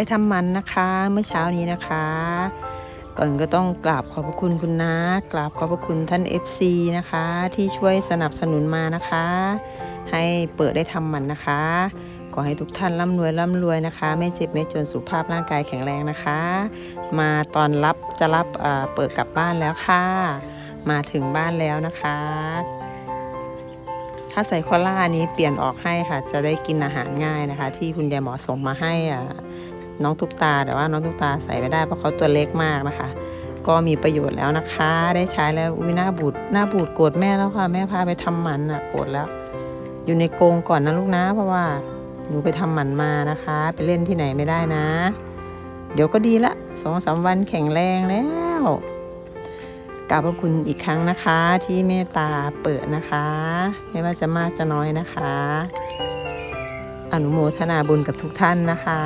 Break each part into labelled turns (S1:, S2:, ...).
S1: ไปทำมันนะคะเมื่อเช้านี้นะคะ ก่อนก็ต้องกราบขอบพระคุณคุณนะกราบขอบพระคุณท่าน FC นะคะ ที่ช่วยสนับสนุนมานะคะ ให้เปิดได้ทำมันนะคะขอให้ทุกท่านร่ำรวยร่ำรวยนะคะ ไม่เจ็บไม่จนสุขภาพร่างกายแข็งแรงนะคะ มาตอนรับจะรับเปิดกลับบ้านแล้วค่ะ มาถึงบ้านแล้วนะคะ ถ้าใส่คอล่าอันนี้เปลี่ยนออกให้ค่ะ จะได้กินอาหารง่ายนะคะ ที่คุณยายหมอส่งมาให้อะ น้องตุ๊กตาแต่ว่าน้องตุ๊กตาใส่ไม่ได้เพราะเขาตัวเล็กมากนะคะ ก็มีประโยชน์แล้วนะคะ ได้ใช้แล้วอุ้ยหน้าบูดหน้าบูดโกรธแม่แล้วค่ะแม่พาไปทำหมันอะโกรธแล้ว อยู่ในกรงก่อนนะลูกนะ เพราะว่าหนูไปทำหมันมานะคะ ไปเล่นที่ไหนไม่ได้นะ เดี๋ยวก็ดีละสองสามวันแข็งแรงแล้วกราบขอบคุณอีกครั้งนะคะที่เมตตาเปิดนะคะ ไม่ว่าจะมากจะน้อยนะคะ อนุโมทนาบุญกับทุกท่านนะคะ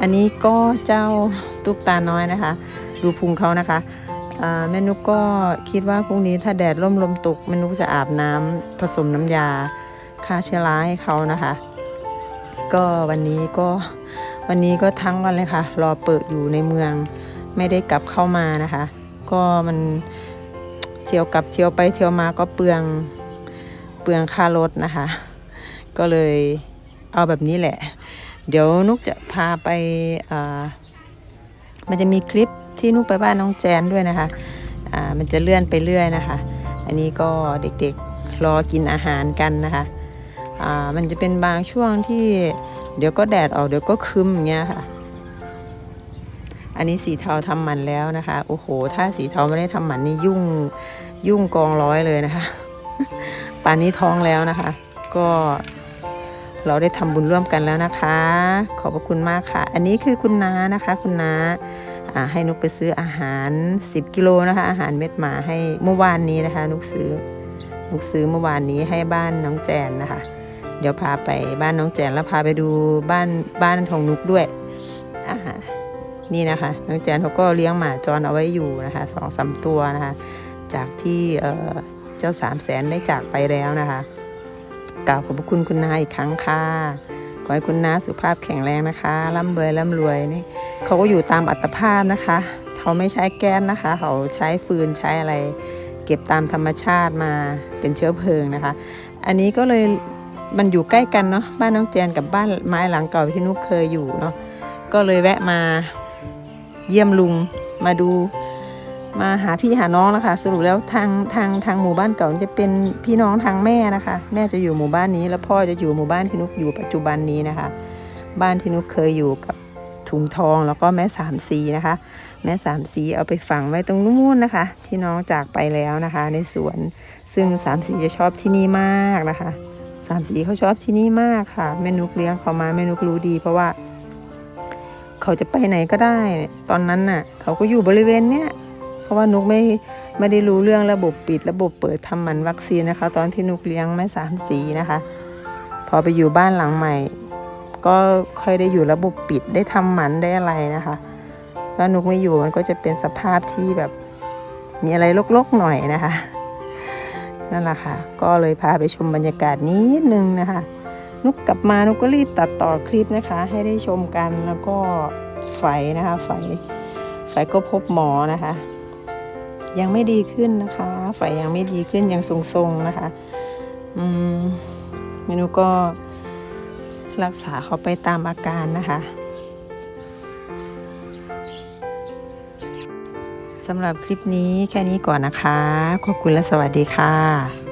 S1: อันนี้ก็เจ้าตุ๊กตาน้อยนะคะ ดูพุงเขานะคะแม่นุกก็คิดว่าพรุ่งนี้ถ้าแดดร่มลมตกแม่นุกจะอาบน้ำผสมน้ำยาฆ่าเชื้อราให้เขานะคะ ก็วันนี้ก็วันนี้ก็ทั้งวันเลยค่ะ รอเปิดอยู่ในเมืองไม่ได้กลับเข้ามานะคะ ก็มันเที่ยวกลับเที่ยวไปเที่ยวมาก็เปลืองเปลืองค่ารถนะคะ ก็เลยเอาแบบนี้แหละ เดี๋ยวนุกจะพาไปมันจะมีคลิปที่นุกไปบ้านน้องแจนด้วยนะคะอ่ามันจะเลื่อนไปเรื่อยนะคะ อันนี้ก็เด็กๆรอกินอาหารกันนะคะอ่ามันจะเป็นบางช่วงที่เดี๋ยวก็แดดออกเดี๋ยวก็คึมอย่างเงี้ยค่ะ อันนี้สีเทาทำหมันแล้วนะคะ โอ้โห ถ้าสีเทาไม่ได้ทำหมันนี่ยุ่งยุ่งกองร้อยเลยนะคะ ป่านนี้ท้องแล้วนะคะ ก็ เราได้ทำบุญร่วมกันแล้วนะคะ ขอบพระคุณมากค่ะ อันนี้คือคุณน้านะคะ คุณน้าให้นุกไปซื้ออาหาร 10 กิโลนะคะ อาหารเม็ดหมาให้เมื่อวานนี้นะคะ นุกซื้อนุกซื้อเมื่อวานนี้ให้บ้านน้องแจนนะคะ เดี๋ยวพาไปบ้านน้องแจนแล้วพาไปดูบ้านบ้านของนุกด้วยนี่นะคะน้องแจนเขาก็เลี้ยงหมาจรเอาไว้อยู่นะคะสองสามตัวนะคะ จากที่เเจ้าสามแสนได้จากไปแล้วนะคะ กล่าวขอบคุณคุณนาอีกครั้งค่ะขอให้คุณนาสุขภาพแข็งแรงนะคะร่ำรวยร่ำรวยนี่เขาก็อยู่ตามอัตภาพนะคะเขาไม่ใช้แก๊สนะคะ เขาใช้ฟืนใช้อะไร เก็บตามธรรมชาติมาเป็นเชื้อเพลิงนะคะ อันนี้ก็เลยมันอยู่ใกล้กันเนาะบ้านน้องแจนกับบ้านไม้หลังเก่าที่นุกเคยอยู่เนาะก็เลยแวะมาเยี่ยมลุงมาดู มาหาพี่หาน้องนะคะ สรุปแล้วทางทางทางหมู่บ้านเก่าจะเป็นพี่น้องทางแม่นะคะ แม่จะอยู่หมู่บ้านนี้ แล้วพ่อจะอยู่หมู่บ้านที่นุกอยู่ปัจจุบันนี้นะคะ บ้านที่นุกเคยอยู่กับถุงทองแล้วก็แม่สามสีนะคะ แม่สามสีเอาไปฝังไว้ตรงนู้นนะคะ ที่น้องจากไปแล้วนะคะ ในสวนซึ่งสามสีจะชอบที่นี่มากนะคะสามสีเขาชอบที่นี่มากค่ะแม่นุกเลี้ยงเขามาแม่นุกรู้ดี เพราะว่า เขาจะไปไหนก็ได้ ตอนนั้นน่ะ เขาก็อยู่บริเวณเนี้ย เพราะว่านุกไม่ไม่ได้รู้เรื่องระบบปิด ระบบเปิดทำหมันวัคซีนนะคะ ตอนที่นุกเลี้ยงแม่สามสีนะคะ พอไปอยู่บ้านหลังใหม่ ก็ค่อยได้อยู่ระบบปิดได้ทำหมันได้อะไรนะคะแล้วนุกไม่อยู่มันก็จะเป็นสภาพที่แบบมีอะไรรกๆหน่อยนะคะนั่นแหละค่ะ ก็เลยพาไปชมบรรยากาศนิดนึงนะคะ นุกกลับมานุกก็รีบตัดต่อคลิปนะคะ ให้ได้ชมกันแล้วก็ไฟนะคะไฟไฟก็พบหมอนะคะ ยังไม่ดีขึ้นนะคะไฟยังไม่ดีขึ้นยังทรงๆนะคะอืมนูก็รักษาเขาไปตามอาการนะคะสำหรับคลิปนี้แค่นี้ก่อนนะคะ ขอบคุณและสวัสดีค่ะ